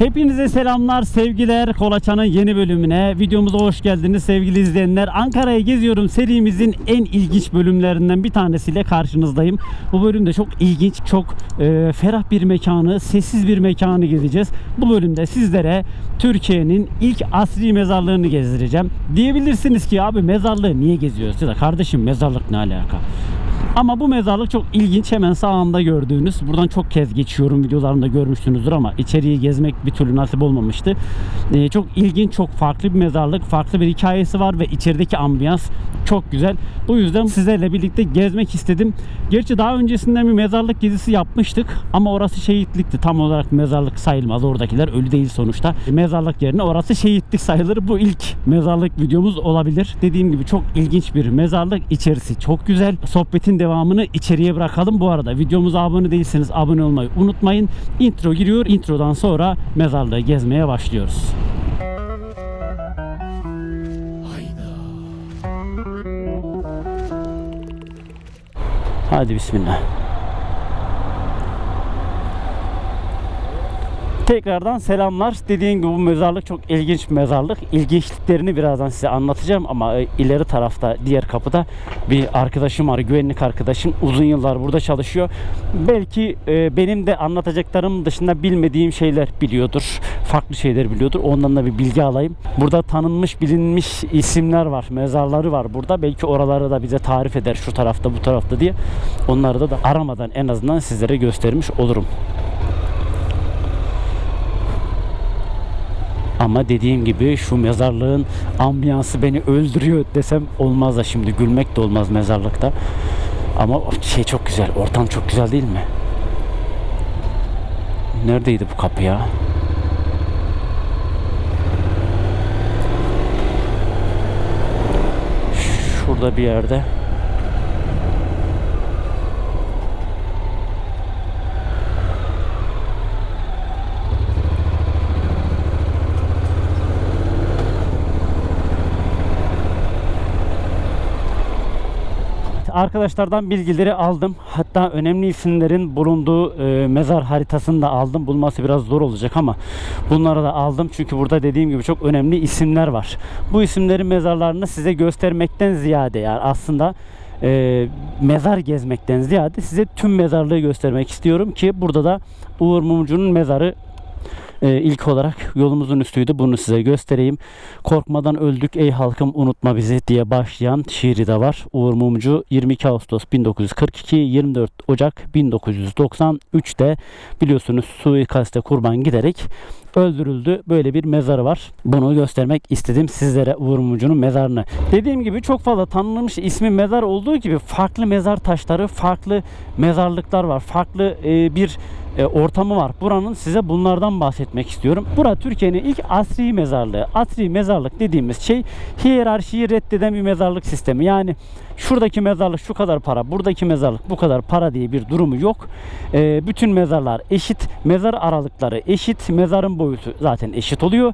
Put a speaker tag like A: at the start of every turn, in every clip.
A: Hepinize selamlar, sevgiler. Kolaçan'ın yeni bölümüne, videomuza hoş geldiniz sevgili izleyenler. Ankara'yı geziyorum serimizin en ilginç bölümlerinden bir tanesiyle karşınızdayım. Bu bölümde çok ilginç, çok e, ferah bir mekanı, sessiz bir mekanı gezeceğiz. Bu bölümde sizlere Türkiye'nin ilk asri mezarlığını gezdireceğim. Diyebilirsiniz ki abi mezarlığı niye geziyoruz? Ya kardeşim mezarlık ne alaka? Ama bu mezarlık çok ilginç. Hemen sağında gördüğünüz. Buradan çok kez geçiyorum. Videolarında görmüşsünüzdür ama içeriği gezmek bir türlü nasip olmamıştı. Ee, çok ilginç, çok farklı bir mezarlık. Farklı bir hikayesi var ve içerideki ambiyans çok güzel. Bu yüzden sizlerle birlikte gezmek istedim. Gerçi daha öncesinden bir mezarlık gezisi yapmıştık ama orası şehitlikti. Tam olarak mezarlık sayılmaz. Oradakiler ölü değil sonuçta. Mezarlık yerine orası şehitlik sayılır. Bu ilk mezarlık videomuz olabilir. Dediğim gibi çok ilginç bir mezarlık. İçerisi çok güzel. Sohbetin devamını içeriye bırakalım. Bu arada videomuza abone değilseniz abone olmayı unutmayın. Intro giriyor. Introdan sonra mezarlığı gezmeye başlıyoruz. Hadi bismillah. Tekrardan selamlar. Dediğim gibi bu mezarlık çok ilginç bir mezarlık. İlginçliklerini birazdan size anlatacağım ama e, ileri tarafta diğer kapıda bir arkadaşım var. Güvenlik arkadaşım. Uzun yıllar burada çalışıyor. Belki e, benim de anlatacaklarım dışında bilmediğim şeyler biliyordur. Farklı şeyler biliyordur. Ondan da bir bilgi alayım. Burada tanınmış bilinmiş isimler var. Mezarları var burada. Belki oraları da bize tarif eder şu tarafta bu tarafta diye. Onları da, da aramadan en azından sizlere göstermiş olurum. Ama dediğim gibi şu mezarlığın ambiyansı beni öldürüyor desem olmaz da şimdi gülmek de olmaz mezarlıkta. Ama şey çok güzel, ortam çok güzel değil mi? Neredeydi bu kapı ya? Şurada bir yerde. Arkadaşlardan bilgileri aldım. Hatta önemli isimlerin bulunduğu e, mezar haritasını da aldım. Bulması biraz zor olacak ama bunları da aldım. Çünkü burada dediğim gibi çok önemli isimler var. Bu isimlerin mezarlarını size göstermekten ziyade yani aslında e, mezar gezmekten ziyade size tüm mezarlığı göstermek istiyorum ki burada da Uğur Mumcu'nun mezarı ee, ilk olarak yolumuzun üstüydü. Bunu size göstereyim. Korkmadan öldük ey halkım unutma bizi diye başlayan şiiri de var. Uğur Mumcu 22 Ağustos 1942 24 Ocak 1993'te biliyorsunuz suikaste kurban giderek öldürüldü. Böyle bir mezarı var. Bunu göstermek istedim sizlere Uğur Mumcu'nun mezarını. Dediğim gibi çok fazla tanınmış ismi mezar olduğu gibi farklı mezar taşları, farklı mezarlıklar var. Farklı e, bir e, ortamı var. Buranın size bunlardan bahsetmek istiyorum. Bura Türkiye'nin ilk asri mezarlığı. Asri mezarlık dediğimiz şey hiyerarşiyi reddeden bir mezarlık sistemi. Yani şuradaki mezarlık şu kadar para, buradaki mezarlık bu kadar para diye bir durumu yok. E, bütün mezarlar eşit, mezar aralıkları eşit, mezarın boyutu zaten eşit oluyor.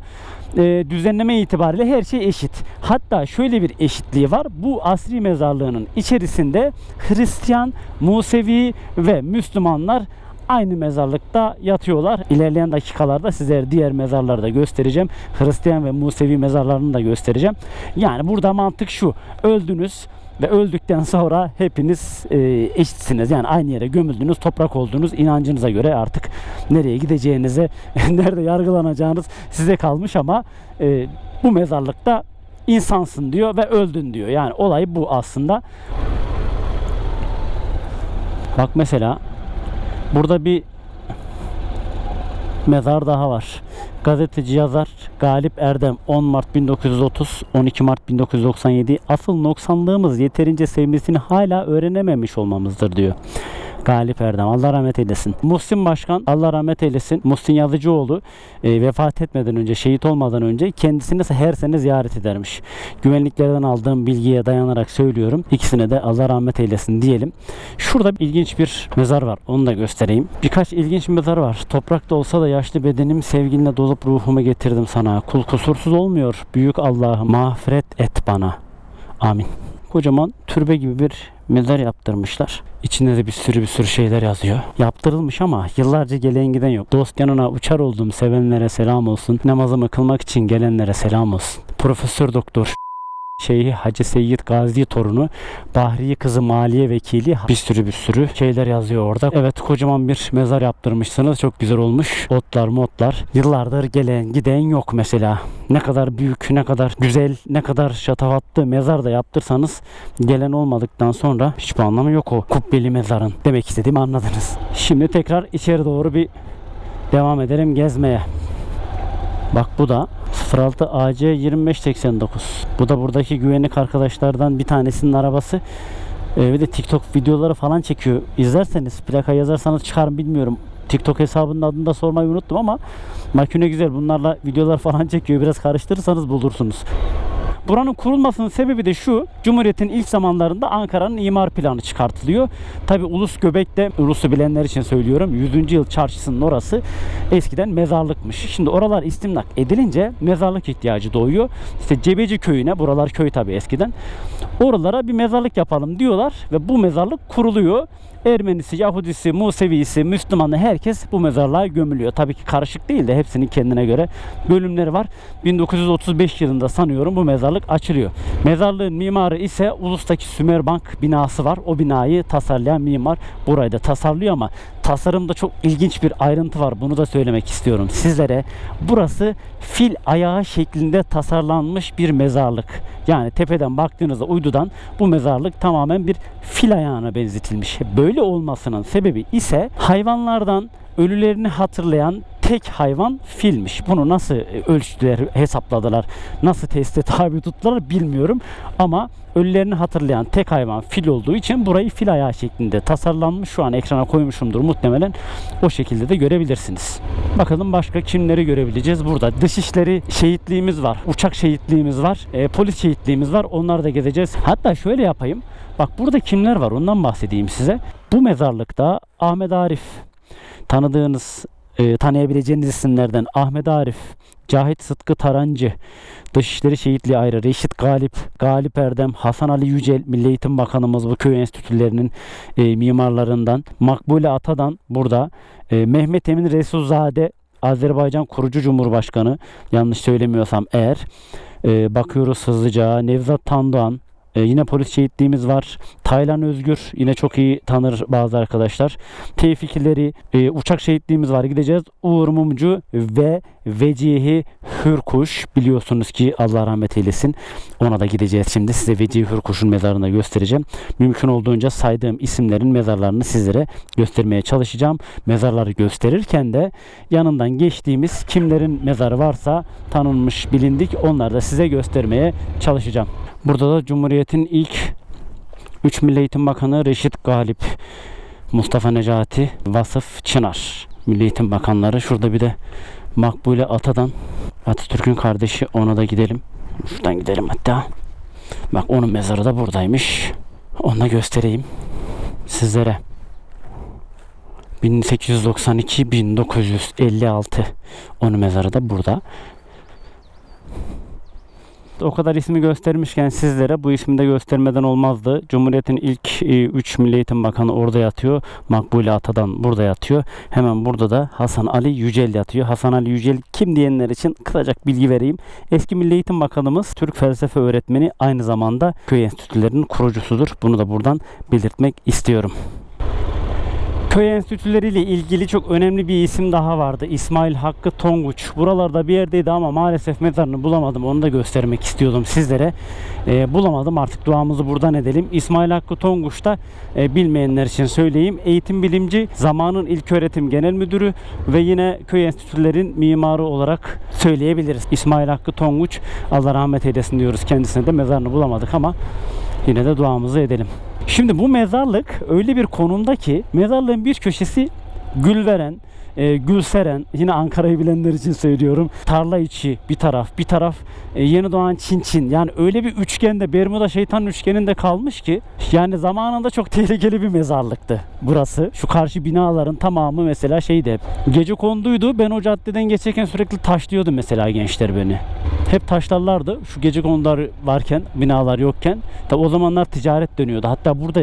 A: E, düzenleme itibariyle her şey eşit. Hatta şöyle bir eşitliği var. Bu asri mezarlığının içerisinde Hristiyan, Musevi ve Müslümanlar aynı mezarlıkta yatıyorlar. İlerleyen dakikalarda sizlere diğer mezarları da göstereceğim. Hristiyan ve Musevi mezarlarını da göstereceğim. Yani burada mantık şu. Öldünüz ve öldükten sonra hepiniz e, eşitsiniz. Yani aynı yere gömüldünüz, toprak oldunuz. inancınıza göre artık nereye gideceğinize, nerede yargılanacağınız size kalmış ama e, bu mezarlıkta insansın diyor ve öldün diyor. Yani olay bu aslında. Bak mesela Burada bir mezar daha var. Gazeteci yazar Galip Erdem 10 Mart 1930 12 Mart 1997 asıl noksanlığımız yeterince sevmesini hala öğrenememiş olmamızdır diyor. Galip Erdem Allah rahmet eylesin. Muhsin Başkan Allah rahmet eylesin. Muhsin Yazıcıoğlu e, vefat etmeden önce şehit olmadan önce kendisini her sene ziyaret edermiş. Güvenliklerden aldığım bilgiye dayanarak söylüyorum. İkisine de Allah rahmet eylesin diyelim. Şurada ilginç bir mezar var. Onu da göstereyim. Birkaç ilginç mezar var. Toprakta olsa da yaşlı bedenim sevginle dolup ruhumu getirdim sana. Kul kusursuz olmuyor. Büyük Allah'ım mağfiret et bana. Amin. Kocaman türbe gibi bir mezar yaptırmışlar. İçinde de bir sürü bir sürü şeyler yazıyor. Yaptırılmış ama yıllarca gelen giden yok. Dost yanına uçar oldum sevenlere selam olsun. Namazımı kılmak için gelenlere selam olsun. Profesör Doktor Şeyhi Hacı Seyyid Gazi torunu Bahriye kızı maliye vekili bir sürü bir sürü şeyler yazıyor orada. Evet kocaman bir mezar yaptırmışsınız. Çok güzel olmuş. Otlar motlar. Yıllardır gelen giden yok mesela. Ne kadar büyük, ne kadar güzel, ne kadar şatafatlı mezar da yaptırsanız gelen olmadıktan sonra hiçbir anlamı yok o kubbeli mezarın. Demek istediğimi anladınız. Şimdi tekrar içeri doğru bir devam edelim gezmeye. Bak bu da 06 AC 2589. Bu da buradaki güvenlik arkadaşlardan bir tanesinin arabası. Ee, bir de TikTok videoları falan çekiyor. İzlerseniz plaka yazarsanız çıkar bilmiyorum. TikTok hesabının adını da sormayı unuttum ama makine güzel. Bunlarla videolar falan çekiyor. Biraz karıştırırsanız bulursunuz. Buranın kurulmasının sebebi de şu. Cumhuriyet'in ilk zamanlarında Ankara'nın imar planı çıkartılıyor. Tabi Ulus Göbek'te, Ulus'u bilenler için söylüyorum. 100. yıl çarşısının orası eskiden mezarlıkmış. Şimdi oralar istimlak edilince mezarlık ihtiyacı doğuyor. İşte Cebeci köyüne, buralar köy tabi eskiden. Oralara bir mezarlık yapalım diyorlar ve bu mezarlık kuruluyor. Ermenisi, Yahudisi, Musevisi, Müslümanı herkes bu mezarlığa gömülüyor. Tabii ki karışık değil de hepsinin kendine göre bölümleri var. 1935 yılında sanıyorum bu mezarlık açılıyor. Mezarlığın mimarı ise Ulus'taki Sümerbank binası var. O binayı tasarlayan mimar burayı da tasarlıyor ama tasarımda çok ilginç bir ayrıntı var. Bunu da söylemek istiyorum sizlere. Burası fil ayağı şeklinde tasarlanmış bir mezarlık. Yani tepeden baktığınızda uydudan bu mezarlık tamamen bir fil ayağına benzetilmiş. Böyle olmasının sebebi ise hayvanlardan ölülerini hatırlayan tek hayvan filmiş. Bunu nasıl e, ölçtüler, hesapladılar, nasıl teste tabi tuttular bilmiyorum. Ama ölülerini hatırlayan tek hayvan fil olduğu için burayı fil ayağı şeklinde tasarlanmış. Şu an ekrana koymuşumdur muhtemelen. O şekilde de görebilirsiniz. Bakalım başka kimleri görebileceğiz burada. Dışişleri şehitliğimiz var. Uçak şehitliğimiz var. e, polis şehitliğimiz var. Onları da gezeceğiz. Hatta şöyle yapayım. Bak burada kimler var ondan bahsedeyim size. Bu mezarlıkta Ahmet Arif tanıdığınız e, tanıyabileceğiniz isimlerden Ahmet Arif, Cahit Sıtkı Tarancı, Dışişleri Şehitliği ayrı, Reşit Galip, Galip Erdem, Hasan Ali Yücel, Milli Eğitim Bakanımız bu köy enstitülerinin e, mimarlarından, Makbule Atadan burada, e, Mehmet Emin Resulzade, Azerbaycan kurucu Cumhurbaşkanı, yanlış söylemiyorsam eğer, e, bakıyoruz hızlıca, Nevzat Tandoğan, e, yine polis şehitliğimiz var. Taylan Özgür yine çok iyi tanır bazı arkadaşlar. Tevfikleri e, uçak şehitliğimiz var gideceğiz. Uğur Mumcu ve Vecihi Hürkuş biliyorsunuz ki Allah rahmet eylesin. Ona da gideceğiz şimdi. Size Vecihi Hürkuş'un mezarını göstereceğim. Mümkün olduğunca saydığım isimlerin mezarlarını sizlere göstermeye çalışacağım. Mezarları gösterirken de yanından geçtiğimiz kimlerin mezarı varsa tanınmış bilindik onları da size göstermeye çalışacağım. Burada da Cumhuriyet'in ilk 3 Milli Eğitim Bakanı Reşit Galip, Mustafa Necati, Vasıf Çınar. Milli Eğitim Bakanları. Şurada bir de Makbule Atadan Atatürk'ün kardeşi ona da gidelim. Şuradan gidelim hatta. Bak onun mezarı da buradaymış. Onu da göstereyim sizlere. 1892-1956 onun mezarı da burada. O kadar ismi göstermişken sizlere bu ismi de göstermeden olmazdı. Cumhuriyet'in ilk 3 Milli Eğitim Bakanı orada yatıyor. Makbule Atadan burada yatıyor. Hemen burada da Hasan Ali Yücel yatıyor. Hasan Ali Yücel kim diyenler için kısacık bilgi vereyim. Eski Milli Eğitim Bakanımız Türk felsefe öğretmeni aynı zamanda köy enstitülerinin kurucusudur. Bunu da buradan belirtmek istiyorum. Köy enstitüleriyle ilgili çok önemli bir isim daha vardı. İsmail Hakkı Tonguç. Buralarda bir yerdeydi ama maalesef mezarını bulamadım. Onu da göstermek istiyordum sizlere. Ee, bulamadım artık duamızı buradan edelim. İsmail Hakkı Tonguç da e, bilmeyenler için söyleyeyim. Eğitim bilimci, zamanın ilk öğretim genel müdürü ve yine köy enstitülerin mimarı olarak söyleyebiliriz. İsmail Hakkı Tonguç Allah rahmet eylesin diyoruz kendisine de mezarını bulamadık ama yine de duamızı edelim. Şimdi bu mezarlık öyle bir konumda ki mezarlığın bir köşesi gül veren, e, Gülseren yine Ankara'yı bilenler için söylüyorum. Tarla içi bir taraf, bir taraf e, yeni doğan Çin Çin. Yani öyle bir üçgende Bermuda şeytan üçgeninde kalmış ki yani zamanında çok tehlikeli bir mezarlıktı burası. Şu karşı binaların tamamı mesela şeydi hep. Gece konduydu. Ben o caddeden geçerken sürekli taşlıyordu mesela gençler beni. hep taşlarlardı. Şu gece konular varken, binalar yokken. Tabi o zamanlar ticaret dönüyordu. Hatta burada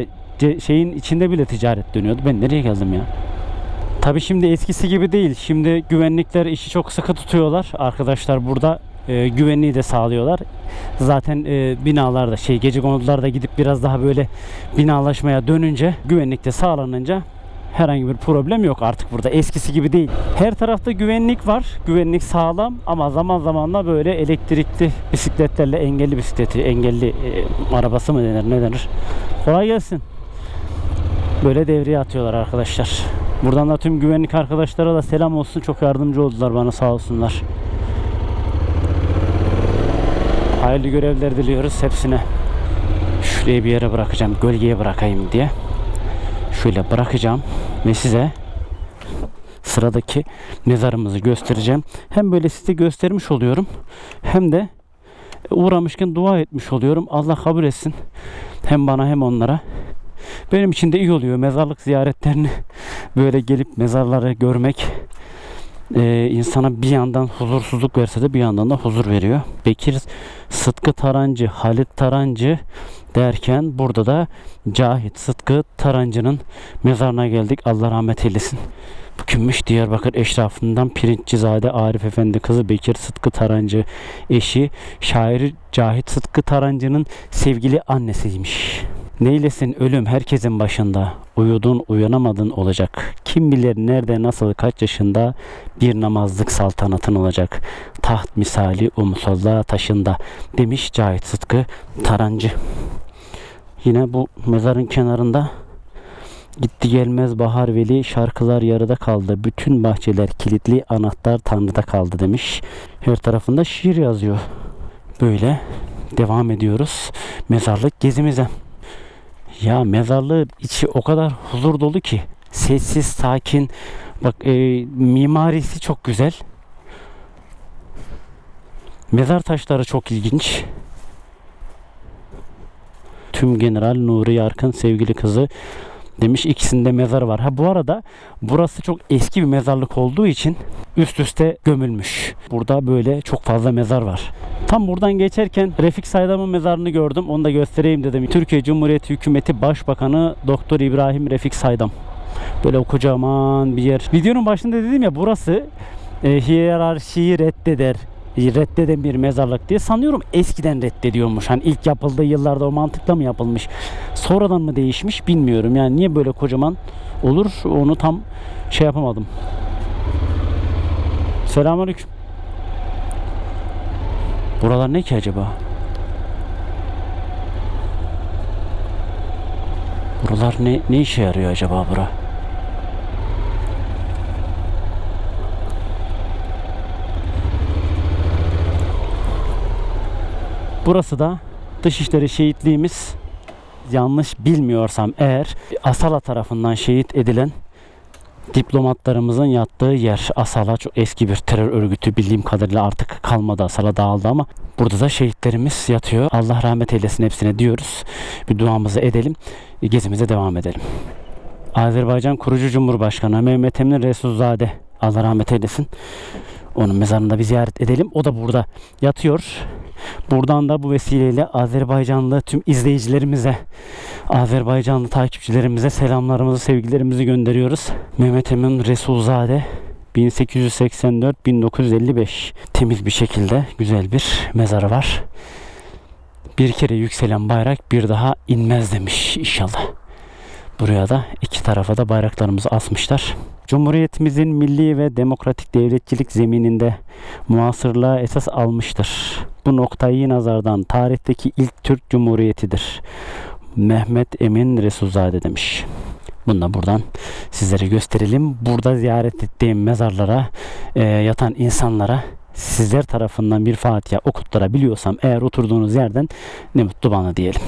A: şeyin içinde bile ticaret dönüyordu. Ben nereye geldim ya? Tabi şimdi eskisi gibi değil. Şimdi güvenlikler işi çok sıkı tutuyorlar. Arkadaşlar burada e, güvenliği de sağlıyorlar. Zaten e, binalarda şey gece konularda gidip biraz daha böyle binalaşmaya dönünce güvenlik de sağlanınca herhangi bir problem yok artık burada. Eskisi gibi değil. Her tarafta güvenlik var. Güvenlik sağlam ama zaman zaman da böyle elektrikli bisikletlerle engelli bisikleti, engelli e, arabası mı denir ne denir? Kolay gelsin. Böyle devreye atıyorlar arkadaşlar. Buradan da tüm güvenlik arkadaşlara da selam olsun. Çok yardımcı oldular bana sağ olsunlar. Hayırlı görevler diliyoruz hepsine. Şuraya bir yere bırakacağım. Gölgeye bırakayım diye. Şöyle bırakacağım ve size sıradaki mezarımızı göstereceğim. Hem böyle size göstermiş oluyorum hem de uğramışken dua etmiş oluyorum. Allah kabul etsin. Hem bana hem onlara. Benim için de iyi oluyor mezarlık ziyaretlerini böyle gelip mezarları görmek e, insana bir yandan huzursuzluk verse de bir yandan da huzur veriyor. Bekir Sıtkı Tarancı, Halit Tarancı derken burada da Cahit Sıtkı Tarancı'nın mezarına geldik. Allah rahmet eylesin. Bu? Diyarbakır eşrafından Pirinççizade Arif Efendi kızı Bekir Sıtkı Tarancı eşi şair Cahit Sıtkı Tarancı'nın sevgili annesiymiş. Neylesin ölüm herkesin başında. Uyudun uyanamadın olacak. Kim bilir nerede nasıl kaç yaşında bir namazlık saltanatın olacak. Taht misali musalla taşında demiş Cahit Sıtkı Tarancı. Yine bu mezarın kenarında Gitti gelmez bahar veli şarkılar yarıda kaldı. Bütün bahçeler kilitli anahtar tanrıda kaldı demiş. Her tarafında şiir yazıyor. Böyle devam ediyoruz mezarlık gezimize. Ya mezarlığın içi o kadar huzur dolu ki sessiz, sakin. Bak e, mimarisi çok güzel. Mezar taşları çok ilginç. Tüm General Nuri Yarkın sevgili kızı demiş ikisinde mezar var. Ha bu arada burası çok eski bir mezarlık olduğu için üst üste gömülmüş. Burada böyle çok fazla mezar var. Tam buradan geçerken Refik Saydam'ın mezarını gördüm. Onu da göstereyim dedim. Türkiye Cumhuriyeti Hükümeti Başbakanı Doktor İbrahim Refik Saydam. Böyle kocaman bir yer. Videonun başında dedim ya burası e, hiyerarşiyi reddeder reddeden bir mezarlık diye sanıyorum eskiden reddediyormuş. Hani ilk yapıldığı yıllarda o mantıkla mı yapılmış? Sonradan mı değişmiş bilmiyorum. Yani niye böyle kocaman olur onu tam şey yapamadım. Selamünaleyküm. Buralar ne ki acaba? Buralar ne ne işe yarıyor acaba bura? Burası da Dışişleri şehitliğimiz yanlış bilmiyorsam eğer Asala tarafından şehit edilen diplomatlarımızın yattığı yer. Asala çok eski bir terör örgütü bildiğim kadarıyla artık kalmadı Asala dağıldı ama burada da şehitlerimiz yatıyor. Allah rahmet eylesin hepsine diyoruz. Bir duamızı edelim. Gezimize devam edelim. Azerbaycan kurucu Cumhurbaşkanı Mehmet Emin Resulzade Allah rahmet eylesin. Onun mezarında bir ziyaret edelim. O da burada yatıyor. Buradan da bu vesileyle Azerbaycanlı tüm izleyicilerimize, Azerbaycanlı takipçilerimize selamlarımızı, sevgilerimizi gönderiyoruz. Mehmet Emin Resulzade 1884-1955 temiz bir şekilde güzel bir mezarı var. Bir kere yükselen bayrak bir daha inmez demiş inşallah. Buraya da iki tarafa da bayraklarımızı asmışlar. Cumhuriyetimizin milli ve demokratik devletçilik zemininde muasırlığa esas almıştır. Bu noktayı nazardan tarihteki ilk Türk Cumhuriyetidir. Mehmet Emin Resulzade demiş. Bunu da buradan sizlere gösterelim. Burada ziyaret ettiğim mezarlara e, yatan insanlara sizler tarafından bir Fatiha okutturabiliyorsam eğer oturduğunuz yerden ne mutlu bana diyelim.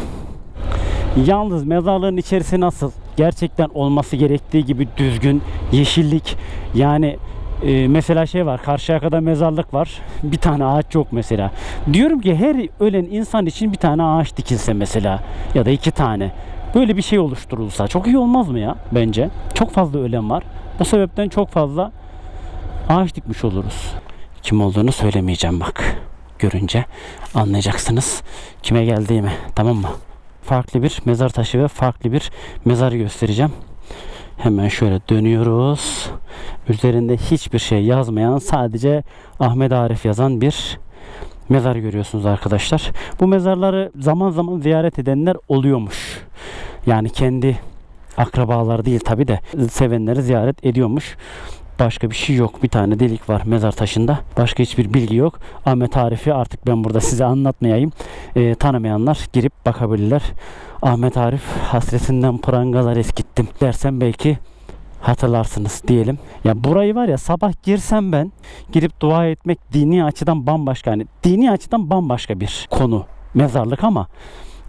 A: Yalnız mezarlığın içerisi nasıl? Gerçekten olması gerektiği gibi düzgün, yeşillik. Yani e, mesela şey var, Karşıyaka'da mezarlık var. Bir tane ağaç yok mesela. Diyorum ki her ölen insan için bir tane ağaç dikilse mesela ya da iki tane. Böyle bir şey oluşturulsa çok iyi olmaz mı ya bence? Çok fazla ölen var. Bu sebepten çok fazla ağaç dikmiş oluruz. Kim olduğunu söylemeyeceğim bak. görünce anlayacaksınız kime geldiğimi. Tamam mı? Farklı bir mezar taşı ve farklı bir mezarı göstereceğim. Hemen şöyle dönüyoruz. Üzerinde hiçbir şey yazmayan sadece Ahmet Arif yazan bir mezar görüyorsunuz arkadaşlar. Bu mezarları zaman zaman ziyaret edenler oluyormuş. Yani kendi akrabalar değil tabi de sevenleri ziyaret ediyormuş. Başka bir şey yok. Bir tane delik var mezar taşında. Başka hiçbir bilgi yok. Ahmet Arif'i artık ben burada size anlatmayayım. Ee, tanımayanlar girip bakabilirler. Ahmet Arif hasretinden prangalar eskittim dersem belki hatırlarsınız diyelim. Ya burayı var ya sabah girsem ben girip dua etmek dini açıdan bambaşka hani dini açıdan bambaşka bir konu mezarlık ama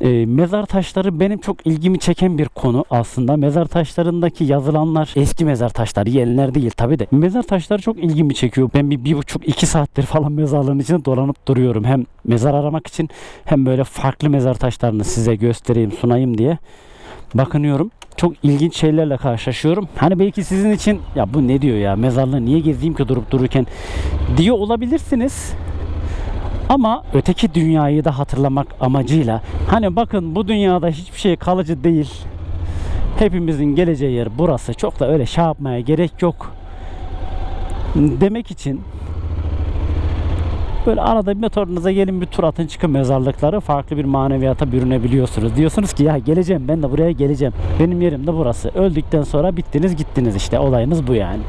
A: e, mezar taşları benim çok ilgimi çeken bir konu aslında. Mezar taşlarındaki yazılanlar eski mezar taşları, yeniler değil tabi de. Mezar taşları çok ilgimi çekiyor. Ben bir, bir buçuk iki saattir falan mezarlığın içinde dolanıp duruyorum. Hem mezar aramak için hem böyle farklı mezar taşlarını size göstereyim, sunayım diye bakınıyorum. Çok ilginç şeylerle karşılaşıyorum. Hani belki sizin için ya bu ne diyor ya mezarlığı niye gezeyim ki durup dururken diyor olabilirsiniz. Ama öteki dünyayı da hatırlamak amacıyla hani bakın bu dünyada hiçbir şey kalıcı değil. Hepimizin geleceği yer burası. Çok da öyle şey yapmaya gerek yok. Demek için böyle arada bir motorunuza gelin bir tur atın çıkın mezarlıkları farklı bir maneviyata bürünebiliyorsunuz. Diyorsunuz ki ya geleceğim ben de buraya geleceğim. Benim yerim de burası. Öldükten sonra bittiniz gittiniz işte olayınız bu yani.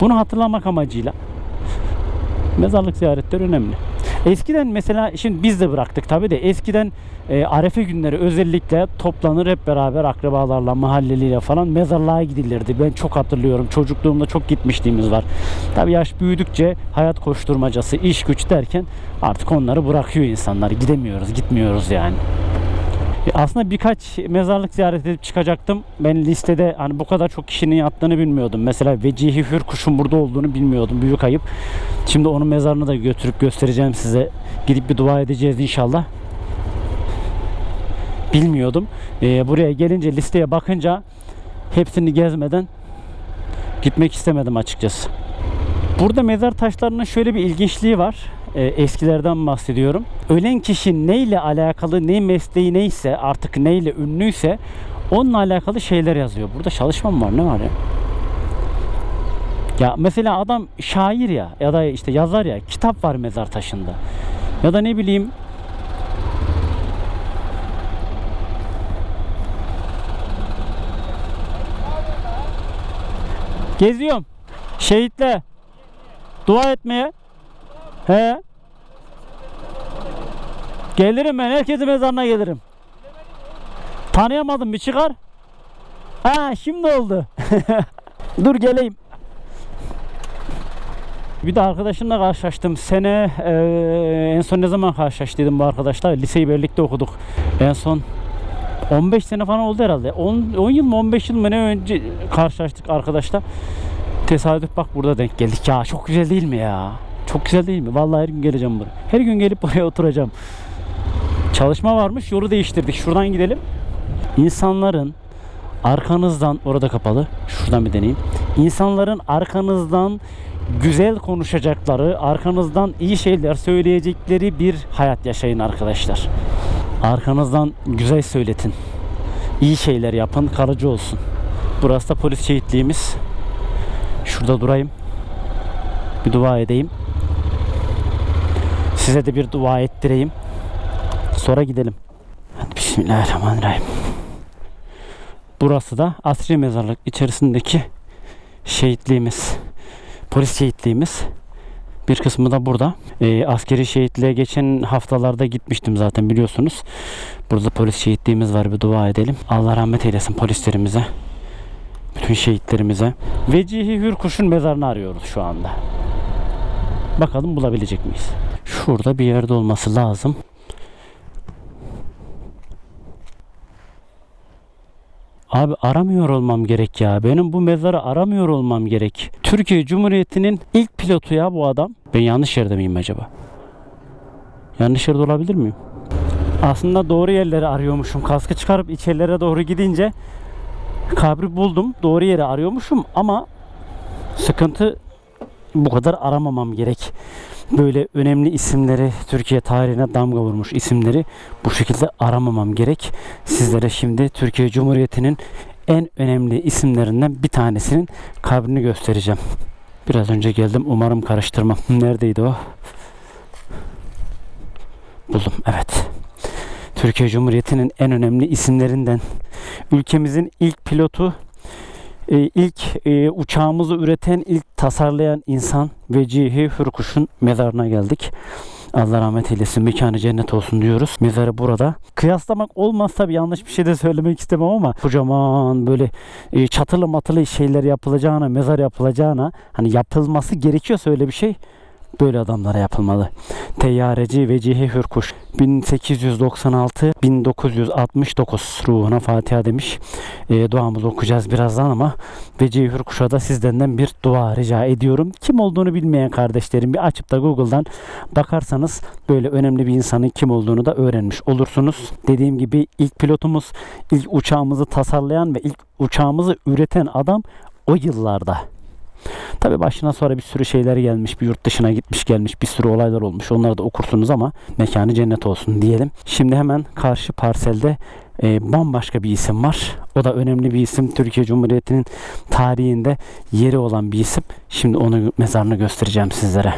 A: Bunu hatırlamak amacıyla mezarlık ziyaretleri önemli. Eskiden mesela şimdi biz de bıraktık tabi de eskiden e, Arefe günleri özellikle toplanır hep beraber akrabalarla mahalleliyle falan mezarlığa gidilirdi. Ben çok hatırlıyorum. Çocukluğumda çok gitmişliğimiz var. Tabi yaş büyüdükçe hayat koşturmacası, iş güç derken artık onları bırakıyor insanlar. Gidemiyoruz, gitmiyoruz yani. Aslında birkaç mezarlık ziyaret edip çıkacaktım. Ben listede hani bu kadar çok kişinin yattığını bilmiyordum. Mesela Vecihi Hürkuş'un burada olduğunu bilmiyordum. Büyük ayıp. Şimdi onun mezarını da götürüp göstereceğim size. Gidip bir dua edeceğiz inşallah. Bilmiyordum. Ee, buraya gelince listeye bakınca hepsini gezmeden gitmek istemedim açıkçası. Burada mezar taşlarının şöyle bir ilginçliği var. Ee, eskilerden bahsediyorum. Ölen kişi neyle alakalı, ne mesleği neyse, artık neyle ünlüyse onunla alakalı şeyler yazıyor. Burada çalışma mı var, ne var ya? Ya mesela adam şair ya ya da işte yazar ya kitap var mezar taşında. Ya da ne bileyim Geziyorum. Şehitle. Dua etmeye. He. Gelirim ben. Herkesin mezarına gelirim. Tanıyamadım bir çıkar. Ha şimdi oldu. Dur geleyim. Bir de arkadaşımla karşılaştım. Sene eee, en son ne zaman karşılaştıydım bu arkadaşlar? Liseyi birlikte okuduk. En son 15 sene falan oldu herhalde. 10, 10 yıl mı 15 yıl mı ne önce karşılaştık arkadaşlar. Tesadüf bak burada denk geldik. Ya çok güzel değil mi ya? Çok güzel değil mi? Vallahi her gün geleceğim buraya. Her gün gelip buraya oturacağım. Çalışma varmış. Yolu değiştirdik. Şuradan gidelim. İnsanların arkanızdan orada kapalı. Şuradan bir deneyeyim. İnsanların arkanızdan güzel konuşacakları, arkanızdan iyi şeyler söyleyecekleri bir hayat yaşayın arkadaşlar. Arkanızdan güzel söyletin. İyi şeyler yapın, kalıcı olsun. Burası da polis şehitliğimiz. Şurada durayım. Bir dua edeyim. Size de bir dua ettireyim. Sonra gidelim. Bismillahirrahmanirrahim. Burası da asri mezarlık içerisindeki şehitliğimiz. Polis şehitliğimiz. Bir kısmı da burada. Ee, askeri şehitliğe geçen haftalarda gitmiştim zaten biliyorsunuz. Burada polis şehitliğimiz var bir dua edelim. Allah rahmet eylesin polislerimize. Bütün şehitlerimize. Vecihi Hürkuş'un mezarını arıyoruz şu anda. Bakalım bulabilecek miyiz? Şurada bir yerde olması lazım. Abi aramıyor olmam gerek ya. Benim bu mezarı aramıyor olmam gerek. Türkiye Cumhuriyeti'nin ilk pilotu ya bu adam. Ben yanlış yerde miyim acaba? Yanlış yerde olabilir miyim? Aslında doğru yerleri arıyormuşum. Kaskı çıkarıp içerilere doğru gidince kabri buldum. Doğru yeri arıyormuşum ama sıkıntı bu kadar aramamam gerek. Böyle önemli isimleri Türkiye tarihine damga vurmuş isimleri bu şekilde aramamam gerek. Sizlere şimdi Türkiye Cumhuriyeti'nin en önemli isimlerinden bir tanesinin kabrini göstereceğim. Biraz önce geldim. Umarım karıştırmam. Neredeydi o? Buldum. Evet. Türkiye Cumhuriyeti'nin en önemli isimlerinden ülkemizin ilk pilotu e, ilk uçağımızı üreten, ilk tasarlayan insan Vecihi Hürkuş'un mezarına geldik. Allah rahmet eylesin, mekanı cennet olsun diyoruz. Mezarı burada. Kıyaslamak olmaz tabii yanlış bir şey de söylemek istemem ama kocaman böyle e, çatılı matılı şeyler yapılacağına, mezar yapılacağına hani yapılması gerekiyorsa öyle bir şey böyle adamlara yapılmalı. Teyyareci Vecihi Hürkuş 1896-1969 ruhuna Fatiha demiş. E, duamızı okuyacağız birazdan ama Vecihi Hürkuş'a da sizden bir dua rica ediyorum. Kim olduğunu bilmeyen kardeşlerim bir açıp da Google'dan bakarsanız böyle önemli bir insanın kim olduğunu da öğrenmiş olursunuz. Dediğim gibi ilk pilotumuz, ilk uçağımızı tasarlayan ve ilk uçağımızı üreten adam o yıllarda. Tabi başına sonra bir sürü şeyler gelmiş, bir yurt dışına gitmiş gelmiş, bir sürü olaylar olmuş. Onları da okursunuz ama mekanı cennet olsun diyelim. Şimdi hemen karşı parselde e, bambaşka bir isim var. O da önemli bir isim. Türkiye Cumhuriyeti'nin tarihinde yeri olan bir isim. Şimdi onu mezarını göstereceğim sizlere.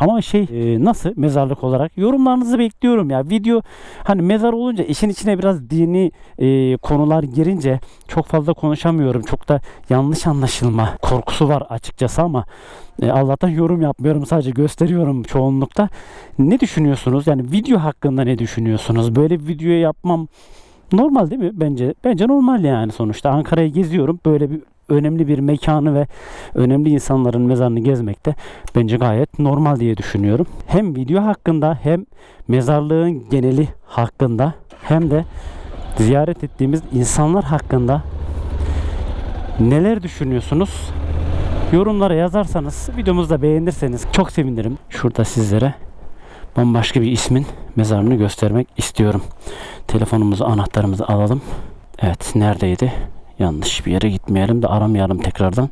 A: Ama şey e, nasıl mezarlık olarak yorumlarınızı bekliyorum ya. Video hani mezar olunca işin içine biraz dini e, konular girince çok fazla konuşamıyorum. Çok da yanlış anlaşılma korkusu var açıkçası ama e, Allah'tan yorum yapmıyorum. Sadece gösteriyorum çoğunlukta. Ne düşünüyorsunuz? Yani video hakkında ne düşünüyorsunuz? Böyle bir video yapmam normal değil mi? Bence bence normal yani sonuçta. Ankara'yı geziyorum. Böyle bir önemli bir mekanı ve önemli insanların mezarını gezmek de bence gayet normal diye düşünüyorum. Hem video hakkında hem mezarlığın geneli hakkında hem de ziyaret ettiğimiz insanlar hakkında neler düşünüyorsunuz? Yorumlara yazarsanız, videomuzu da beğenirseniz çok sevinirim. Şurada sizlere bambaşka bir ismin mezarını göstermek istiyorum. Telefonumuzu, anahtarımızı alalım. Evet, neredeydi? Yanlış bir yere gitmeyelim de aramayalım tekrardan.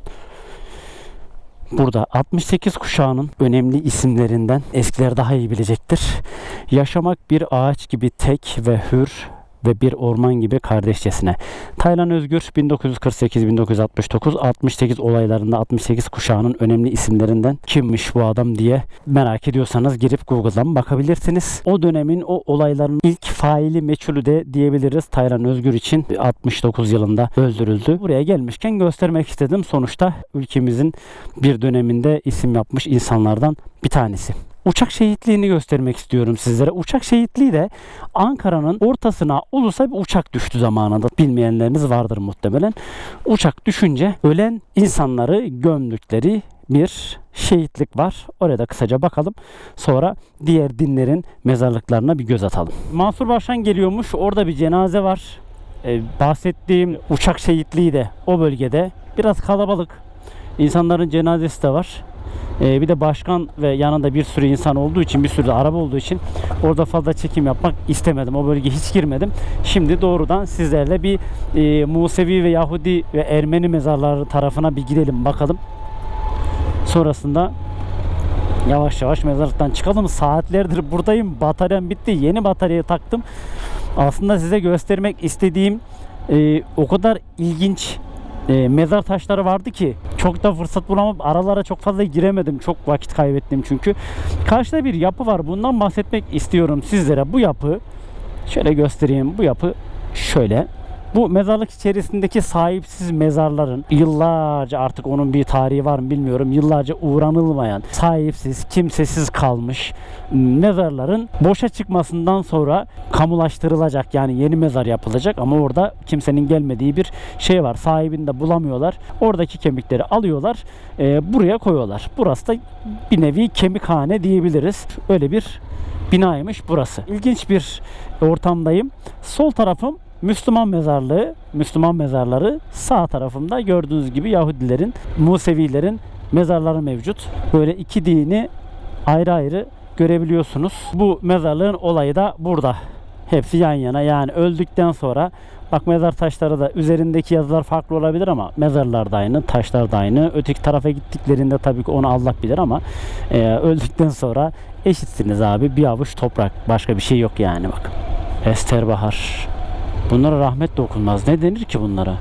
A: Burada 68 kuşağının önemli isimlerinden eskiler daha iyi bilecektir. Yaşamak bir ağaç gibi tek ve hür ve bir orman gibi kardeşçesine. Taylan Özgür 1948-1969 68 olaylarında 68 kuşağının önemli isimlerinden kimmiş bu adam diye merak ediyorsanız girip Google'dan bakabilirsiniz. O dönemin o olayların ilk faili meçhulü de diyebiliriz Taylan Özgür için 69 yılında öldürüldü. Buraya gelmişken göstermek istedim. Sonuçta ülkemizin bir döneminde isim yapmış insanlardan bir tanesi. Uçak şehitliğini göstermek istiyorum sizlere. Uçak şehitliği de Ankara'nın ortasına ulusa bir uçak düştü zamanında. Bilmeyenleriniz vardır muhtemelen. Uçak düşünce ölen insanları gömdükleri bir şehitlik var. Oraya da kısaca bakalım. Sonra diğer dinlerin mezarlıklarına bir göz atalım. Mansur Başkan geliyormuş. Orada bir cenaze var. Ee, bahsettiğim uçak şehitliği de o bölgede. Biraz kalabalık. İnsanların cenazesi de var. Ee, bir de başkan ve yanında bir sürü insan olduğu için, bir sürü de araba olduğu için orada fazla çekim yapmak istemedim. O bölgeye hiç girmedim. Şimdi doğrudan sizlerle bir e, Musevi ve Yahudi ve Ermeni mezarları tarafına bir gidelim bakalım. Sonrasında yavaş yavaş mezarlıktan çıkalım. Saatlerdir buradayım. Bataryam bitti. Yeni bataryayı taktım. Aslında size göstermek istediğim e, o kadar ilginç e, mezar taşları vardı ki çok da fırsat bulamam. Aralara çok fazla giremedim. Çok vakit kaybettim çünkü. Karşıda bir yapı var. Bundan bahsetmek istiyorum sizlere. Bu yapı şöyle göstereyim. Bu yapı şöyle. Bu mezarlık içerisindeki sahipsiz mezarların yıllarca artık onun bir tarihi var mı bilmiyorum. Yıllarca uğranılmayan, sahipsiz, kimsesiz kalmış mezarların boşa çıkmasından sonra kamulaştırılacak yani yeni mezar yapılacak ama orada kimsenin gelmediği bir şey var. Sahibini de bulamıyorlar. Oradaki kemikleri alıyorlar, e, buraya koyuyorlar. Burası da bir nevi kemikhane diyebiliriz. Öyle bir binaymış burası. İlginç bir ortamdayım. Sol tarafım Müslüman mezarlığı, Müslüman mezarları sağ tarafımda gördüğünüz gibi Yahudilerin, Musevilerin mezarları mevcut. Böyle iki dini ayrı ayrı görebiliyorsunuz. Bu mezarlığın olayı da burada. Hepsi yan yana yani öldükten sonra Bak mezar taşları da üzerindeki yazılar farklı olabilir ama mezarlar da aynı, taşlar da aynı. Öteki tarafa gittiklerinde tabii ki onu Allah bilir ama e, öldükten sonra eşitsiniz abi. Bir avuç toprak. Başka bir şey yok yani bak. Ester Bahar. Bunlara rahmet de okunmaz. Ne denir ki bunlara?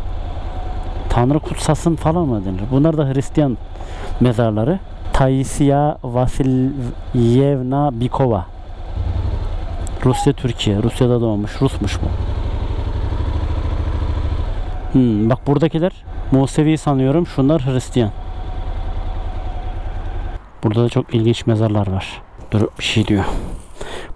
A: Tanrı kutsasın falan mı denir? Bunlar da Hristiyan mezarları. Taisia Vasilyevna Bikova. Rusya Türkiye. Rusya'da doğmuş. Rusmuş bu. Hmm, bak buradakiler Musevi sanıyorum. Şunlar Hristiyan. Burada da çok ilginç mezarlar var. Dur bir şey diyor.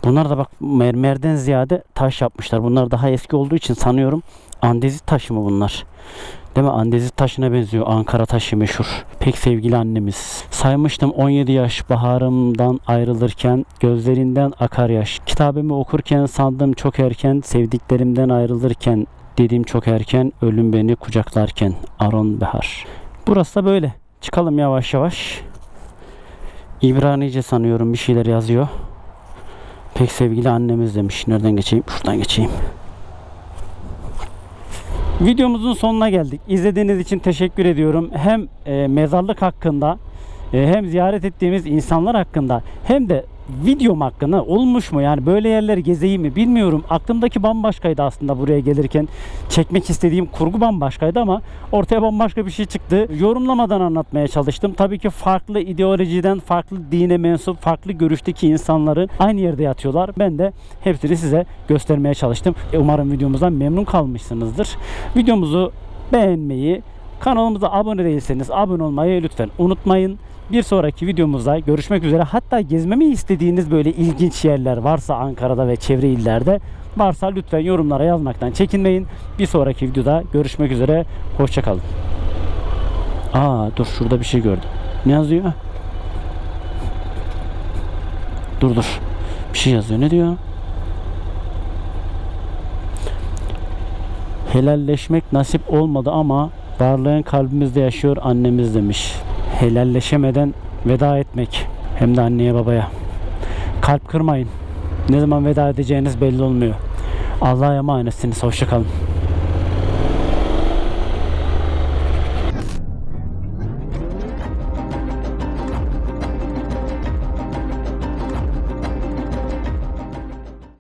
A: Bunlar da bak mermerden ziyade taş yapmışlar. Bunlar daha eski olduğu için sanıyorum andezit taşı mı bunlar? Değil mi? Andezit taşına benziyor. Ankara taşı meşhur. Pek sevgili annemiz. Saymıştım 17 yaş baharımdan ayrılırken gözlerinden akar yaş. Kitabımı okurken sandım çok erken sevdiklerimden ayrılırken dedim çok erken ölüm beni kucaklarken Aron Behar. Burası da böyle. Çıkalım yavaş yavaş. İbranice sanıyorum bir şeyler yazıyor. Pek sevgili annemiz demiş. Nereden geçeyim? Şuradan geçeyim. Videomuzun sonuna geldik. İzlediğiniz için teşekkür ediyorum. Hem e, mezarlık hakkında e, hem ziyaret ettiğimiz insanlar hakkında hem de videom hakkında olmuş mu yani böyle yerleri gezeyim mi bilmiyorum. Aklımdaki bambaşkaydı aslında buraya gelirken. Çekmek istediğim kurgu bambaşkaydı ama ortaya bambaşka bir şey çıktı. Yorumlamadan anlatmaya çalıştım. Tabii ki farklı ideolojiden, farklı dine mensup, farklı görüşteki insanları aynı yerde yatıyorlar. Ben de hepsini size göstermeye çalıştım. E, Umarım videomuzdan memnun kalmışsınızdır. Videomuzu beğenmeyi, kanalımıza abone değilseniz abone olmayı lütfen unutmayın. Bir sonraki videomuzda görüşmek üzere. Hatta gezmemi istediğiniz böyle ilginç yerler varsa Ankara'da ve çevre illerde varsa lütfen yorumlara yazmaktan çekinmeyin. Bir sonraki videoda görüşmek üzere. Hoşçakalın. Aa dur şurada bir şey gördüm. Ne yazıyor? Dur dur. Bir şey yazıyor. Ne diyor? Helalleşmek nasip olmadı ama varlığın kalbimizde yaşıyor annemiz demiş. Helalleşemeden veda etmek. Hem de anneye babaya. Kalp kırmayın. Ne zaman veda edeceğiniz belli olmuyor. Allah'a emanetsiniz. Hoşçakalın.